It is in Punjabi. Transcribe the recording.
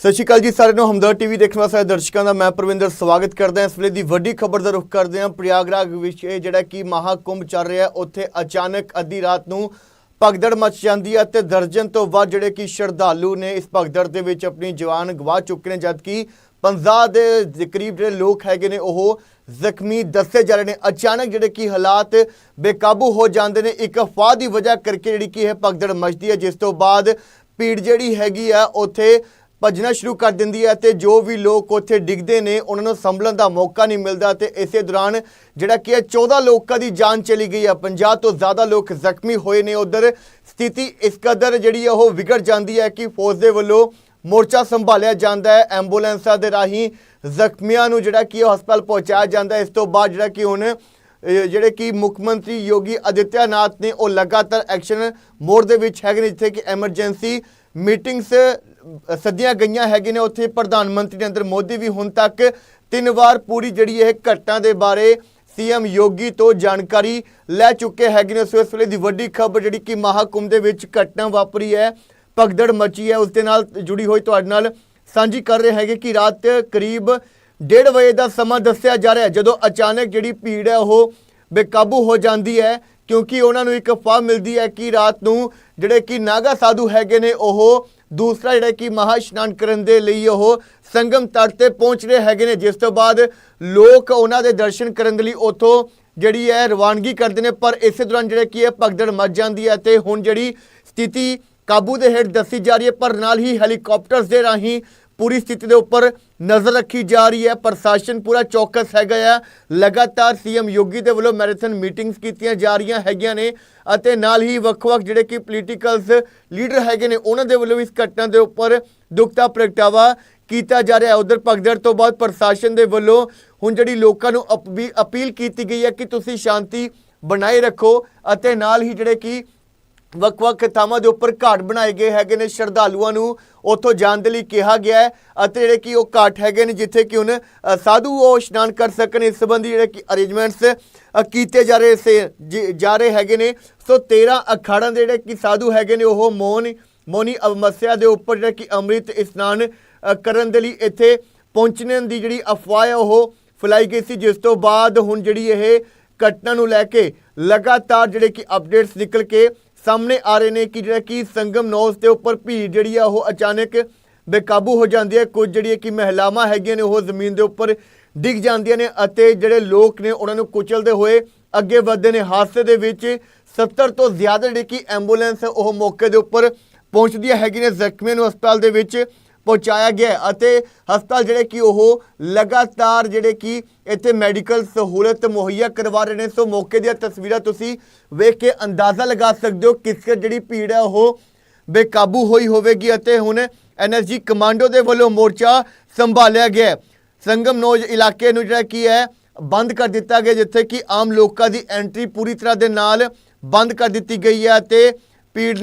ਸਤਿ ਸ਼੍ਰੀ ਅਕਾਲ ਜੀ, ਸਾਰਿਆਂ ਨੂੰ ਹਮਦਰ ਟੀਵੀ ਦੇਖਣ ਵਾਲੇ ਸਾਰੇ ਦਰਸ਼ਕਾਂ ਦਾ ਮੈਂ ਪ੍ਰਵਿੰਦਰ ਸਵਾਗਤ ਕਰਦਾ ਹਾਂ। ਇਸ ਵੇਲੇ ਦੀ ਵੱਡੀ ਖਬਰ ਦਾ ਰੁਖ ਕਰਦੇ ਹਾਂ। ਪ੍ਰਯਾਗਰਾਜ ਵਿੱਚ ਇਹ ਜਿਹੜਾ ਕਿ ਮਹਾਕੁੰਭ ਚੱਲ ਰਿਹਾ ਉੱਥੇ ਅਚਾਨਕ ਅੱਧੀ ਰਾਤ ਨੂੰ ਭਗਦੜ ਮਚ ਜਾਂਦੀ ਹੈ ਤੇ ਦਰਜਨ ਤੋਂ ਵੱਧ ਜਿਹੜੇ ਕਿ ਸ਼ਰਧਾਲੂ ਨੇ ਇਸ ਭਗਦੜ ਦੇ ਵਿੱਚ ਆਪਣੀ ਜਾਨ ਗਵਾ ਚੁੱਕੇ ਨੇ, ਜਦਕਿ 50 ਦੇ ਦੇ ਕਰੀਬ ਜਿਹੜੇ ਲੋਕ ਹੈਗੇ ਨੇ, ਉਹ ਜ਼ਖਮੀ ਦੱਸੇ ਜਾ ਰਹੇ ਨੇ। ਅਚਾਨਕ ਜਿਹੜੇ ਕਿ ਹਾਲਾਤ ਬੇਕਾਬੂ ਹੋ ਜਾਂਦੇ ਨੇ। ਇੱਕ ਅਫਵਾਹ ਦੀ ਵਜ੍ਹਾ ਕਰਕੇ ਜਿਹੜੀ ਕਿ ਇਹ ਭਗਦੜ ਮਚਦੀ ਹੈ, ਜਿਸ ਤੋਂ ਬਾਅਦ ਭੀੜ ਜਿਹੜੀ ਹੈਗੀ ਆ ਉੱਥੇ ਭੱਜਣਾ ਸ਼ੁਰੂ ਕਰ ਦਿੰਦੀ ਹੈ ਤੇ ਜੋ ਵੀ ਲੋਕ ਉੱਥੇ ਡਿੱਗਦੇ ਨੇ, ਉਹਨਾਂ ਨੂੰ ਸੰਭਲਣ ਦਾ ਮੌਕਾ ਨਹੀਂ ਮਿਲਦਾ ਤੇ ਇਸੇ ਦੌਰਾਨ ਜਿਹੜਾ ਕਿ ਹੈ 14 ਲੋਕਾਂ ਦੀ ਜਾਨ ਚਲੀ ਗਈ ਹੈ। 50 ਤੋਂ ਜ਼ਿਆਦਾ ਲੋਕ ਜ਼ਖਮੀ ਹੋਏ ਨੇ ਉਧਰ। ਸਥਿਤੀ ਇਸ ਕਦਰ ਜਿਹੜੀ ਹੈ ਉਹ ਵਿਗੜ ਜਾਂਦੀ ਹੈ ਕਿ ਫੌਜ ਦੇ ਵੱਲੋਂ ਮੋਰਚਾ ਸੰਭਾਲਿਆ ਜਾਂਦਾ ਹੈ, ਐਂਬੂਲੈਂਸਾਂ ਦੇ ਰਾਹੀਂ ਜ਼ਖਮੀਆਂ ਨੂੰ ਜਿਹੜਾ ਕਿ ਹਸਪਤਾਲ ਪਹੁੰਚਾਇਆ ਜਾਂਦਾ ਇਸ ਤੋਂ ਬਾਅਦ ਜਿਹੜਾ ਕਿ ਹੁਣ ਜਿਹੜੇ ਕਿ ਮੁੱਖ ਮੰਤਰੀ ਯੋਗੀ ਆਦਿੱਤਿਆਨਾਥ ਨੇ, ਉਹ ਲਗਾਤਾਰ ਐਕਸ਼ਨ ਮੋੜ ਦੇ ਵਿੱਚ ਹੈਗੇ ਨੇ, ਜਿੱਥੇ ਕਿ ਐਮਰਜੈਂਸੀ ਮੀਟਿੰਗਸ ਸੱਦੀਆਂ ਗਈਆਂ ਹੈਗੇ ਨੇ ਉੱਥੇ। ਪ੍ਰਧਾਨ ਮੰਤਰੀ ਨਰਿੰਦਰ ਮੋਦੀ ਵੀ ਹੁਣ ਤੱਕ ਤਿੰਨ ਵਾਰ ਪੂਰੀ ਜਿਹੜੀ ਇਹ ਘਟਨਾ ਦੇ ਬਾਰੇ ਸੀਐਮ ਯੋਗੀ ਤੋਂ ਜਾਣਕਾਰੀ ਲੈ ਚੁੱਕੇ ਹੈਗੇ ਨੇ। ਸੋ ਇਸ ਵੇਲੇ ਦੀ ਵੱਡੀ ਖਬਰ ਜਿਹੜੀ ਕਿ ਮਹਾਕੁੰਭ ਦੇ ਵਿੱਚ ਘਟਨਾ ਵਾਪਰੀ ਹੈ, ਭਗਦੜ ਮਚੀ ਹੈ। ਉਸ ਦੇ ਨਾਲ ਜੁੜੀ ਹੋਈ ਤੁਹਾਡੇ ਨਾਲ ਸਾਂਝੀ ਕਰ ਰਹੇ ਹੈਗੇ ਕਿ ਰਾਤ ਕਰੀਬ 1:30 ਵਜੇ ਦਾ ਸਮਾਂ ਦੱਸਿਆ ਜਾ ਰਿਹਾ ਜਦੋਂ ਅਚਾਨਕ ਜਿਹੜੀ ਭੀੜ ਹੈ, ਉਹ ਬੇਕਾਬੂ ਹੋ ਜਾਂਦੀ ਹੈ, ਕਿਉਂਕਿ ਉਹਨਾਂ ਨੂੰ ਇੱਕ ਅਫਵਾਹ ਮਿਲਦੀ ਹੈ ਕਿ ਰਾਤ ਨੂੰ ਜਿਹੜੇ ਕਿ ਨਾਗਾ ਸਾਧੂ ਹੈਗੇ ਨੇ, ਉਹ ਦੂਸਰਾ ਜਿਹੜਾ ਕਿ ਮਹਾ ਇਸ਼ਨਾਨ ਕਰਨ ਦੇ ਲਈ ਉਹ ਸੰਗਮ ਤਟ ਤੇ ਪਹੁੰਚ ਰਹੇ ਹੈਗੇ ਨੇ। ਜਿਸ ਤੋਂ ਬਾਅਦ ਲੋਕ ਉਹਨਾਂ ਦੇ ਦਰਸ਼ਨ ਕਰਨ ਦੇ ਲਈ ਉੱਥੋਂ ਜਿਹੜੀ ਹੈ ਰਵਾਨਗੀ ਕਰਦੇ ਨੇ। ਪਰ ਇਸੇ ਦੌਰਾਨ ਜਿਹੜਾ ਕੀ ਹੈ ਭਗਦੜ ਮਚ ਜਾਂਦੀ ਹੈ ਤੇ ਹੁਣ ਜਿਹੜੀ ਸਥਿਤੀ ਕਾਬੂ ਦੇ ਹੇਠ ਦੱਸੀ ਜਾ ਰਹੀ ਹੈ। ਪਰ ਨਾਲ ਹੀ ਹੈਲੀਕਾਪਟਰਸ ਦੇ ਰਾਹੀਂ ਪੂਰੀ ਸਥਿਤੀ ਦੇ ਉੱਪਰ ਨਜ਼ਰ ਰੱਖੀ ਜਾ ਰਹੀ ਹੈ। ਪ੍ਰਸ਼ਾਸਨ ਪੂਰਾ ਚੌਕਸ ਹੈਗਾ ਆ। ਲਗਾਤਾਰ ਸੀਐਮ ਯੋਗੀ ਦੇ ਵੱਲੋਂ ਮੈਰਾਥਨ ਮੀਟਿੰਗਸ ਕੀਤੀਆਂ ਜਾ ਰਹੀਆਂ ਹੈਗੀਆਂ ਨੇ ਅਤੇ ਨਾਲ ਹੀ ਵੱਖ-ਵੱਖ ਜਿਹੜੇ ਕਿ ਪੋਲੀਟੀਕਲਸ ਲੀਡਰ ਹੈਗੇ ਨੇ, ਉਹਨਾਂ ਦੇ ਵੱਲੋਂ ਵੀ ਇਸ ਘਟਨਾ ਦੇ ਉੱਪਰ ਦੁੱਖ ਦਾ ਪ੍ਰਗਟਾਵਾ ਕੀਤਾ ਜਾ ਰਿਹਾ ਹੈ। ਉਧਰ ਭਗਦੜ ਤੋਂ ਬਾਅਦ ਪ੍ਰਸ਼ਾਸਨ ਦੇ ਵੱਲੋਂ ਹੁਣ ਜਿਹੜੀ ਲੋਕਾਂ ਨੂੰ ਅਪ- ਵੀ ਅਪੀਲ ਕੀਤੀ ਗਈ ਹੈ ਕਿ ਤੁਸੀਂ ਸ਼ਾਂਤੀ ਬਣਾਏ ਰੱਖੋ ਅਤੇ ਨਾਲ ਹੀ ਜਿਹੜੇ ਕਿ ਵੱਖ-ਵੱਖ ਥਾਵਾਂ ਦੇ ਉੱਪਰ ਘਾਟ ਬਣਾਏ ਗਏ ਹੈਗੇ ਨੇ ਸ਼ਰਧਾਲੂਆਂ ਨੂੰ। ਉੱਥੋਂ ਜਾਣ ਦੇ ਲਈ ਕਿਹਾ ਗਿਆ ਹੈ ਅਤੇ ਜਿਹੜੇ ਕਿ ਉਹ ਘਾਟ ਹੈਗੇ ਨੇ ਜਿੱਥੇ ਕਿ ਹੁਣ ਸਾਧੂ ਉਹ ਇਸ਼ਨਾਨ ਕਰ ਸਕਣ ਇਸ ਸੰਬੰਧੀ ਜਿਹੜੇ ਕਿ ਅਰੇਂਜਮੈਂਟਸ ਕੀਤੇ ਜਾ ਰਹੇ ਸੇ, ਜੀ- ਜਾ ਰਹੇ ਹੈਗੇ ਨੇ। ਸੋ 13 ਅਖਾੜਾਂ ਦੇ ਜਿਹੜੇ ਕਿ ਸਾਧੂ ਹੈਗੇ ਨੇ, ਉਹ ਮੋਨ ਮੋਨੀ ਅਵਮਸਿਆ ਦੇ ਉੱਪਰ ਜਿਹੜਾ ਕਿ ਅੰਮ੍ਰਿਤ ਇਸ਼ਨਾਨ ਕਰਨ ਦੇ ਲਈ ਇੱਥੇ ਪਹੁੰਚਣ ਦੀ ਜਿਹੜੀ ਅਫਵਾਹ ਹੈ, ਉਹ ਫੈਲਾਈ ਗਈ ਸੀ। ਜਿਸ ਤੋਂ ਬਾਅਦ ਹੁਣ ਜਿਹੜੀ ਇਹ ਘਟਨਾ ਨੂੰ ਲੈ ਕੇ ਲਗਾਤਾਰ ਜਿਹੜੇ ਕਿ ਅਪਡੇਟਸ ਨਿਕਲ ਕੇ ਸਾਹਮਣੇ ਆ ਰਹੇ ਨੇ ਕਿ ਜਿਹੜਾ ਕਿ ਸੰਗਮ ਨੌਸ ਦੇ ਉੱਪਰ ਭੀੜ ਜਿਹੜੀ ਆ ਉਹ ਅਚਾਨਕ ਬੇਕਾਬੂ ਹੋ ਜਾਂਦੀ ਹੈ। ਕੁਝ ਜਿਹੜੀਆਂ ਕਿ ਮਹਿਲਾਵਾਂ ਹੈਗੀਆਂ ਨੇ, ਉਹ ਜ਼ਮੀਨ ਦੇ ਉੱਪਰ ਡਿੱਗ ਜਾਂਦੀਆਂ ਨੇ ਅਤੇ ਜਿਹੜੇ ਲੋਕ ਨੇ, ਉਹਨਾਂ ਨੂੰ ਕੁਚਲਦੇ ਹੋਏ ਅੱਗੇ ਵਧਦੇ ਨੇ। ਹਾਦਸੇ ਦੇ ਵਿੱਚ 70 ਤੋਂ ਜ਼ਿਆਦਾ ਜਿਹੜੀ ਕਿ ਐਂਬੂਲੈਂਸ ਹੈ ਉਹ ਮੌਕੇ ਦੇ ਉੱਪਰ ਪਹੁੰਚਦੀਆਂ ਹੈਗੀਆਂ ਨੇ। ਜ਼ਖਮੀਆਂ ਨੂੰ ਹਸਪਤਾਲ ਦੇ ਵਿੱਚ ਪਹੁੰਚਾਇਆ ਗਿਆ ਅਤੇ ਹਸਪਤਾਲ ਜਿਹੜੇ ਕਿ ਉਹ ਲਗਾਤਾਰ ਜਿਹੜੇ ਕਿ ਇੱਥੇ ਮੈਡੀਕਲ ਸਹੂਲਤ ਮੁਹੱਈਆ ਕਰਵਾ ਰਹੇ ਨੇ। ਸੋ ਮੌਕੇ ਦੀਆਂ ਤਸਵੀਰਾਂ ਤੁਸੀਂ ਵੇਖ ਕੇ ਅੰਦਾਜ਼ਾ ਲਗਾ ਸਕਦੇ ਹੋ ਕਿਸ ਕੁ ਜਿਹੜੀ ਭੀੜ ਹੈ ਉਹ ਬੇਕਾਬੂ ਹੋਈ ਹੋਵੇਗੀ ਅਤੇ ਹੁਣ ਐਨਐਸਜੀ ਕਮਾਂਡੋ ਦੇ ਵੱਲੋਂ ਮੋਰਚਾ ਸੰਭਾਲਿਆ ਗਿਆ ਸੰਗਮ ਨੋਜ ਇਲਾਕੇ ਨੂੰ ਜਿਹੜਾ ਕੀ ਹੈ, ਬੰਦ ਕਰ ਦਿੱਤਾ ਗਿਆ, ਜਿੱਥੇ ਕਿ ਆਮ ਲੋਕਾਂ ਦੀ ਐਂਟਰੀ ਪੂਰੀ ਤਰ੍ਹਾਂ ਦੇ ਨਾਲ ਬੰਦ ਕਰ ਦਿੱਤੀ ਗਈ ਹੈ ਤੇ ਭੀੜ